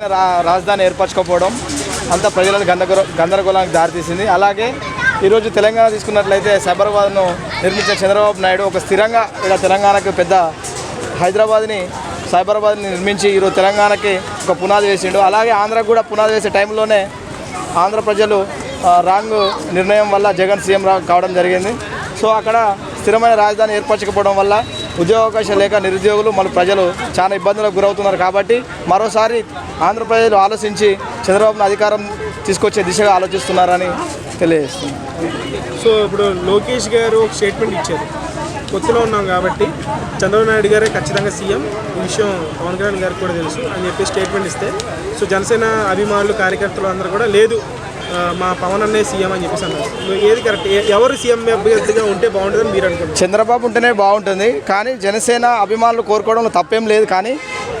రాజధాని ఏర్పరచుకోకపోవడం అంతా ప్రజలను గందరగో గందరగోళానికి దారితీసింది. అలాగే ఈరోజు తెలంగాణ తీసుకున్నట్లయితే సైబరాబాద్ను నిర్మించిన చంద్రబాబు నాయుడు ఒక స్థిరంగా ఇక్కడ తెలంగాణకు పెద్ద హైదరాబాద్ని సైబరాబాద్ని నిర్మించి ఈరోజు తెలంగాణకి ఒక పునాది వేసిండు. అలాగే ఆంధ్రాకు కూడా పునాది వేసే టైంలోనే ఆంధ్ర ప్రజలు రాంగ్ నిర్ణయం వల్ల జగన్ సీఎం రా కావడం జరిగింది. సో అక్కడ స్థిరమైన రాజధాని ఏర్పరచకపోవడం వల్ల ఉద్యోగావకాశాలు లేక నిరుద్యోగులు మన ప్రజలు చాలా ఇబ్బందులకు గురవుతున్నారు కాబట్టి మరోసారి ఆంధ్రప్రదేశ్లో ఆలోచించి చంద్రబాబును అధికారం తీసుకొచ్చే దిశగా ఆలోచిస్తున్నారని తెలియజేస్తుంది సో ఇప్పుడు లోకేష్ గారు ఒక స్టేట్మెంట్ ఇచ్చారు. కొత్తలో ఉన్నాం కాబట్టి చంద్రబాబు నాయుడు గారే ఖచ్చితంగా సీఎం. ఈ విషయం పవన్ కళ్యాణ్ గారికి కూడా తెలుసు అని చెప్పి స్టేట్మెంట్ ఇస్తే సో జనసేన అభిమానులు కార్యకర్తలు అందరూ కూడా లేదు. మా పవన్ అన్నే సీఎం అని చెప్పేసి అన్నారు. ఏది కరెక్ట్ ఎవరు సీఎం అభ్యర్థిగా ఉంటే బాగుంటుందని మీరు అనుకుంటారు చంద్రబాబు ఉంటేనే బాగుంటుంది కానీ జనసేన అభిమానులు కోరుకోవడంలో తప్పేం లేదు కానీ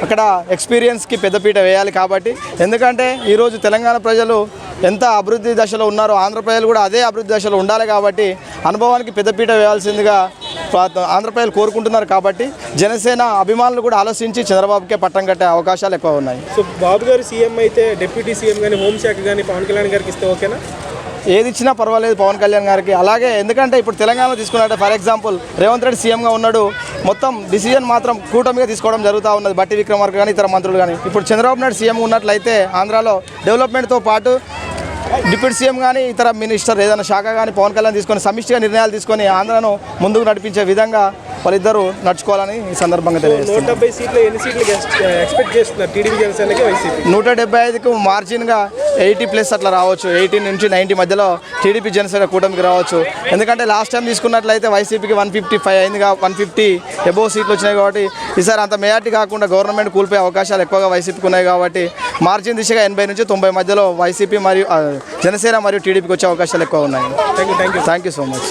అక్కడ ఎక్స్పీరియన్స్కి పెద్దపీట వేయాలి కాబట్టి. ఎందుకంటే ఈరోజు తెలంగాణ ప్రజలు ఎంత అభివృద్ధి దశలో ఉన్నారో ఆంధ్రప్రజలు కూడా అదే అభివృద్ధి దశలో ఉండాలి కాబట్టి అనుభవానికి పెద్దపీట వేయాల్సిందిగా ప్రా- కోరుకుంటున్నారు కాబట్టి జనసేన అభిమానులు కూడా ఆలోచించి చంద్రబాబుకే పట్టం కట్టే అవకాశాలు ఎక్కువ ఉన్నాయి. సో బాబు గారు సీఎం అయితే డిప్యూటీ సీఎం కానీ హోంశాఖ కానీ పవన్ కళ్యాణ్ గారికి ఇస్తే ఓకేనా? ఏది ఇచ్చినా పర్వాలేదు పవన్ కళ్యాణ్ గారికి. అలాగే ఎందుకంటే ఇప్పుడు తెలంగాణలో తీసుకున్నట్టే ఫర్ ఎగ్జాంపుల్ రేవంత్ రెడ్డి సీఎంగా ఉన్నాడు. మొత్తం డిసిజన్ మాత్రం కూటమిగా తీసుకోవడం జరుగుతూ ఉన్నది. బట్టి విక్రమార్క కానీ ఇతర మంత్రులు కానీ ఇప్పుడు చంద్రబాబు నాయుడు సీఎం ఉన్నట్లయితే ఆంధ్రాలో డెవలప్మెంట్తో పాటు డిప్యూటీ సీఎం కానీ ఇతర మినిస్టర్ ఏదైనా శాఖ కానీ పవన్ కళ్యాణ్ తీసుకొని సమిష్టిగా నిర్ణయాలు తీసుకొని ఆంధ్రాను ముందుకు నడిపించే విధంగా వాళ్ళిద్దరూ నడుచుకోవాలని ఈ సందర్భంగా వైసీపీ? నూట డెబ్బై ఐదుకు మార్జిన్గా ఎయిటీ ప్లస్ అట్లా రావచ్చు ఎయిటీ నుంచి నైంటీ మధ్యలో టీడీపీ జనసేన కూటమికి రావచ్చు. ఎందుకంటే లాస్ట్ టైం తీసుకున్నట్లయితే వైసీపీకి వన్ ఫిఫ్టీ ఫైవ్ అయిందిగా వన్ ఫిఫ్టీ ఎబో సీట్లు వచ్చినాయి కాబట్టి ఈసారి అంత మెజార్టీ కాకుండా గవర్నమెంట్ కూలిపోయే అవకాశాలు ఎక్కువగా వైసీపీకి ఉన్నాయి కాబట్టి మార్జిన్ దిశగా ఎనభై నుంచి తొంభై మధ్యలో వైసీపీ మరియు జనసేన మరియు టీడీపీకి వచ్చే అవకాశాలు ఎక్కువ ఉన్నాయి. Thank you thank you thank you so much